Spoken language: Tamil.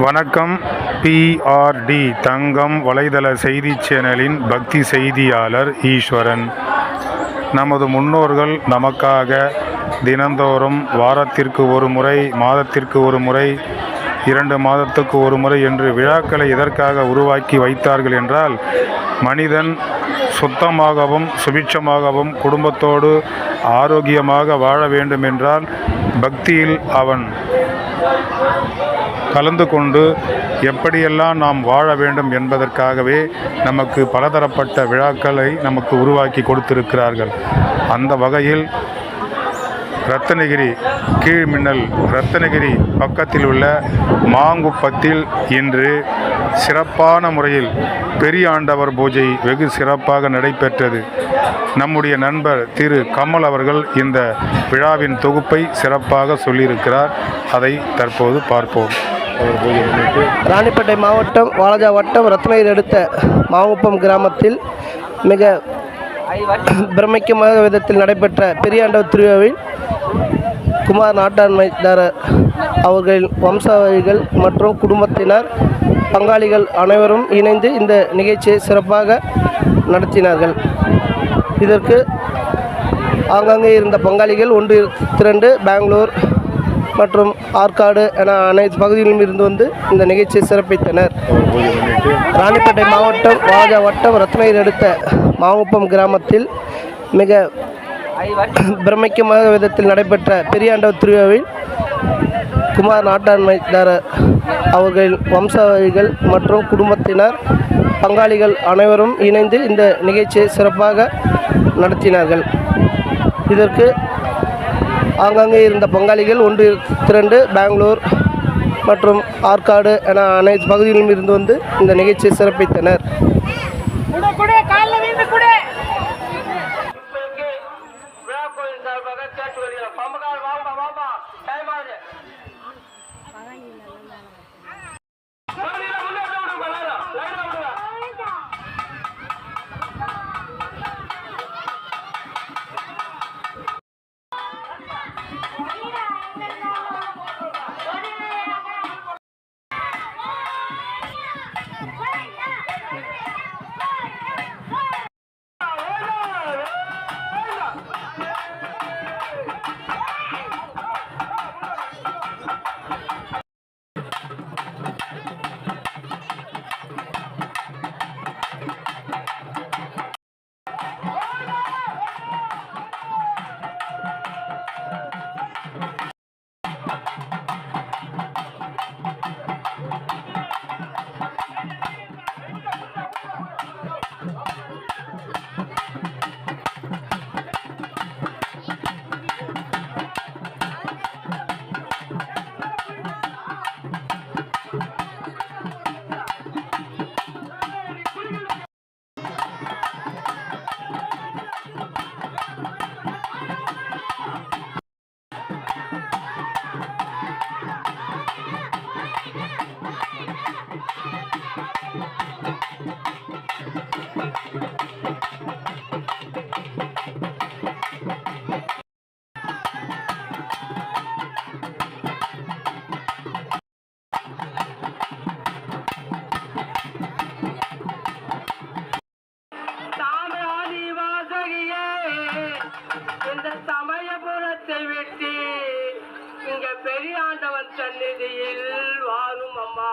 வணக்கம். பிஆர்டி தங்கம் வலைதள செய்தி சேனலின் பக்தி செய்தியாளர் ஈஸ்வரன். நமது முன்னோர்கள் நமக்காக தினந்தோறும் வாரத்திற்கு ஒரு முறை மாதத்திற்கு ஒரு முறை இரண்டு மாதத்துக்கு ஒரு முறை என்று விழாக்களை எதற்காக உருவாக்கி வைத்தார்கள் என்றால் மனிதன் சுத்தமாகவும் சுபிட்சமாகவும் குடும்பத்தோடு ஆரோக்கியமாக வாழ வேண்டும் என்றால் பக்தியில் அவன் கலந்து கொண்டு எப்படியெல்லாம் நாம் வாழ வேண்டும் என்பதற்காகவே நமக்கு பலதரப்பட்ட விழாக்களை நமக்கு உருவாக்கி கொடுத்திருக்கிறார்கள். அந்த வகையில் ரத்தனகிரி கீழ்மின்னல் ரத்தனகிரி பக்கத்தில் உள்ள மாங்குப்பத்தில் இன்று சிறப்பான முறையில் பெரிய ஆண்டவர் பூஜை வெகு சிறப்பாக நடைபெற்றது. நம்முடைய நண்பர் திரு கமல் அவர்கள் இந்த விழாவின் தொகுப்பை சிறப்பாக சொல்லியிருக்கிறார். அதை தற்போது பார்ப்போம். ராணிப்பேட்டை மாவட்டம் வாலாஜா வட்டம் ரத்னகிரி அடுத்த மாவுப்பம் கிராமத்தில் மிக பிரமிக்கமாக விதத்தில் நடைபெற்ற பெரியாண்டவர் திருவிழாவில் குமார் நாட்டாண்மைதாரர் அவர்களின் வம்சாவளிகள் மற்றும் குடும்பத்தினர் பங்காளிகள் அனைவரும் இணைந்து இந்த நிகழ்ச்சியை சிறப்பாக நடத்தினார்கள். இதற்கு ஆங்காங்கே இருந்த பங்காளிகள் ஒன்று திரண்டு பெங்களூர் மற்றும் ஆற்காடு என அனைத்து பகுதிகளிலும் இருந்து வந்து இந்த நிகழ்ச்சியை சிறப்பித்தனர். ராணிப்பேட்டை மாவட்டம் வாஜா வட்டம் ரத்னகிரி அடுத்த மாவுப்பம் கிராமத்தில் மிக பிரமிக்கமாக விதத்தில் நடைபெற்ற பெரியாண்டவர் திருவிழாவில் குமார் நாட்டாண்மைதாரர் அவர்களின் வம்சாவளிகள் மற்றும் குடும்பத்தினர் பங்காளிகள் அனைவரும் இணைந்து இந்த நிகழ்ச்சியை சிறப்பாக நடத்தினார்கள். இதற்கு ஆங்காங்கே இருந்த பங்காளிகள் ஒன்று திரண்டு பெங்களூர் மற்றும் ஆற்காடு என அனைத்து பகுதிகளிலும் இருந்து வந்து இந்த நிகழ்ச்சியை சிறப்பித்தனர். சாமியாடி வாசகியே சன்னதியில் வாழும் அம்மா.